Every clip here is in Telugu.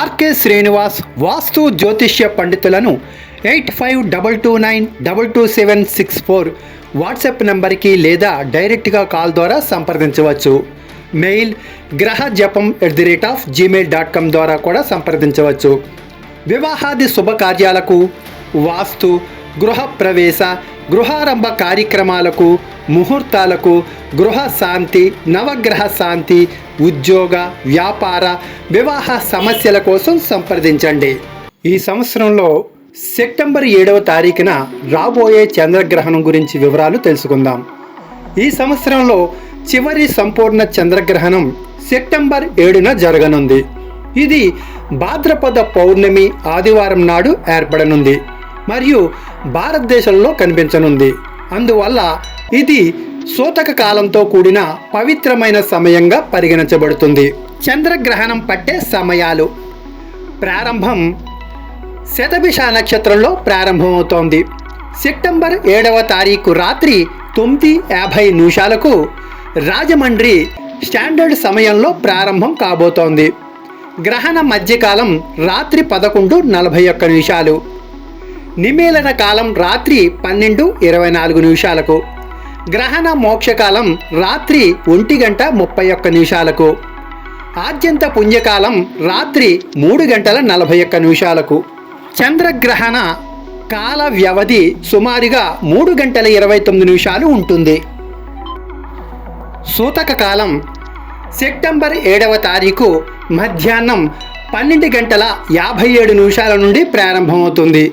ఆర్కే శ్రీనివాస్ వాస్తు జ్యోతిష్య పండితులను eight five double two nine double two seven six four WhatsApp నంబర్కి లేదా డైరెక్ట్గా కాల్ ద్వారా సంప్రదించవచ్చు. Mail Graha Japam at the rate of Gmail dot com ద్వారా కూడా సంప్రదించవచ్చు. వివాహాది శుభకార్యాలకు వాస్తు గృహ ప్రవేశ గృహారంభ కార్యక్రమాలకు ముహూర్తాలకు గృహ శాంతి నవగ్రహ శాంతి ఉద్యోగ వ్యాపార వివాహ సమస్యల కోసం సంప్రదించండి. ఈ సంవత్సరంలో సెప్టెంబర్ ఏడవ తారీఖున రాబోయే చంద్రగ్రహణం గురించి వివరాలు తెలుసుకుందాం. ఈ సంవత్సరంలో చివరి సంపూర్ణ చంద్రగ్రహణం సెప్టెంబర్ ఏడున జరగనుంది. ఇది భాద్రపద పౌర్ణమి ఆదివారం నాడు ఏర్పడనుంది. మరియు భారతదేశంలో కనిపించనుంది. అందువల్ల ఇది సూతక కాలంతో కూడిన పవిత్రమైన సమయంగా పరిగణించబడుతుంది. చంద్రగ్రహణం పట్టే సమయాలు. ప్రారంభం శతభిష నక్షత్రంలో ప్రారంభమవుతోంది. సెప్టెంబర్ ఏడవ తారీఖు రాత్రి తొమ్మిది యాభై నిమిషాలకు రాజమండ్రి స్టాండర్డ్ సమయంలో ప్రారంభం కాబోతోంది. గ్రహణ మధ్యకాలం రాత్రి పదకొండు నలభై ఒక్క నిమిషాలు. నిమేలన కాలం రాత్రి పన్నెండు ఇరవై నాలుగు నిమిషాలకు. గ్రహణ మోక్షకాలం రాత్రి ఒంటి గంట ముప్పై ఒక్క నిమిషాలకు. ఆద్యంత పుణ్యకాలం రాత్రి మూడు గంటల నలభై ఒక్క నిమిషాలకు. చంద్రగ్రహణ కాల వ్యవధి సుమారుగా మూడు గంటల ఇరవై తొమ్మిది నిమిషాలు ఉంటుంది. సూతక కాలం సెప్టెంబర్ ఏడవ తారీఖు మధ్యాహ్నం పన్నెండు గంటల యాభై ఏడు నిమిషాల నుండి ప్రారంభమవుతుంది.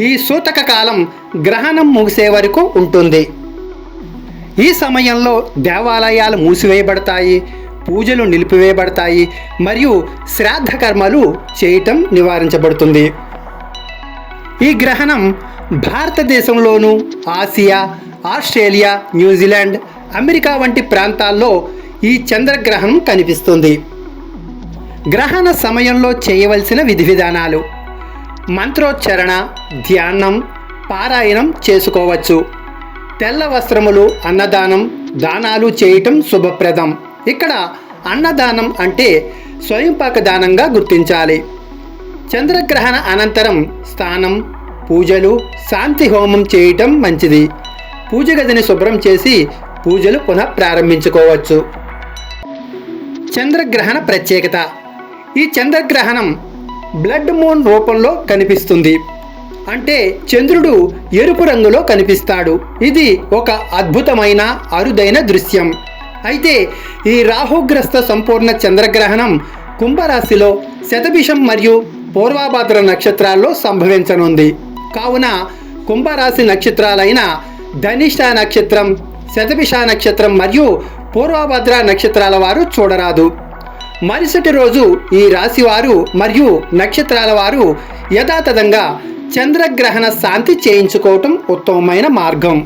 ఈ సూతక కాలం గ్రహణం ముగిసే వరకు ఉంటుంది. ఈ సమయంలో దేవాలయాలు మూసివేయబడతాయి పూజలు నిలిపివేయబడతాయి మరియు శ్రాద్ధ కర్మలు చేయటం నివారించబడుతుంది. ఈ గ్రహణం భారతదేశంలోనూ Asia Australia New Zealand America వంటి ప్రాంతాల్లో ఈ చంద్రగ్రహణం కనిపిస్తుంది. గ్రహణ సమయంలో చేయవలసిన విధి విధానాలు మంత్రోచ్చరణ ధ్యానం పారాయణం చేసుకోవచ్చు. తెల్ల వస్త్రములు అన్నదానం దానాలు చేయటం శుభప్రదం. ఇక్కడ అన్నదానం అంటే స్వయంపాక దానంగా గుర్తించాలి. చంద్రగ్రహణ అనంతరం స్నానం పూజలు శాంతి హోమం చేయటం మంచిది. పూజ గదిని శుభ్రం చేసి పూజలు పునః ప్రారంభించుకోవచ్చు. చంద్రగ్రహణ ప్రత్యేకత. ఈ చంద్రగ్రహణం బ్లడ్ మూన్ రూపంలో కనిపిస్తుంది. అంటే చంద్రుడు ఎరుపు రంగులో కనిపిస్తాడు. ఇది ఒక అద్భుతమైన అరుదైన దృశ్యం. అయితే ఈ రాహుగ్రస్త సంపూర్ణ చంద్రగ్రహణం కుంభరాశిలో శతభిషం మరియు పూర్వాభాద్ర నక్షత్రాల్లో సంభవించనుంది. కావున కుంభరాశి నక్షత్రాలైన ధనిష్ట నక్షత్రం శతభిష నక్షత్రం మరియు పూర్వభద్ర నక్షత్రాల వారు చూడరాదు. మరుసటి రోజు ఈ రాశివారు మరియు నక్షత్రాల వారు యథాతథంగా చంద్రగ్రహణ శాంతి చేయించుకోవటం ఉత్తమమైన మార్గం.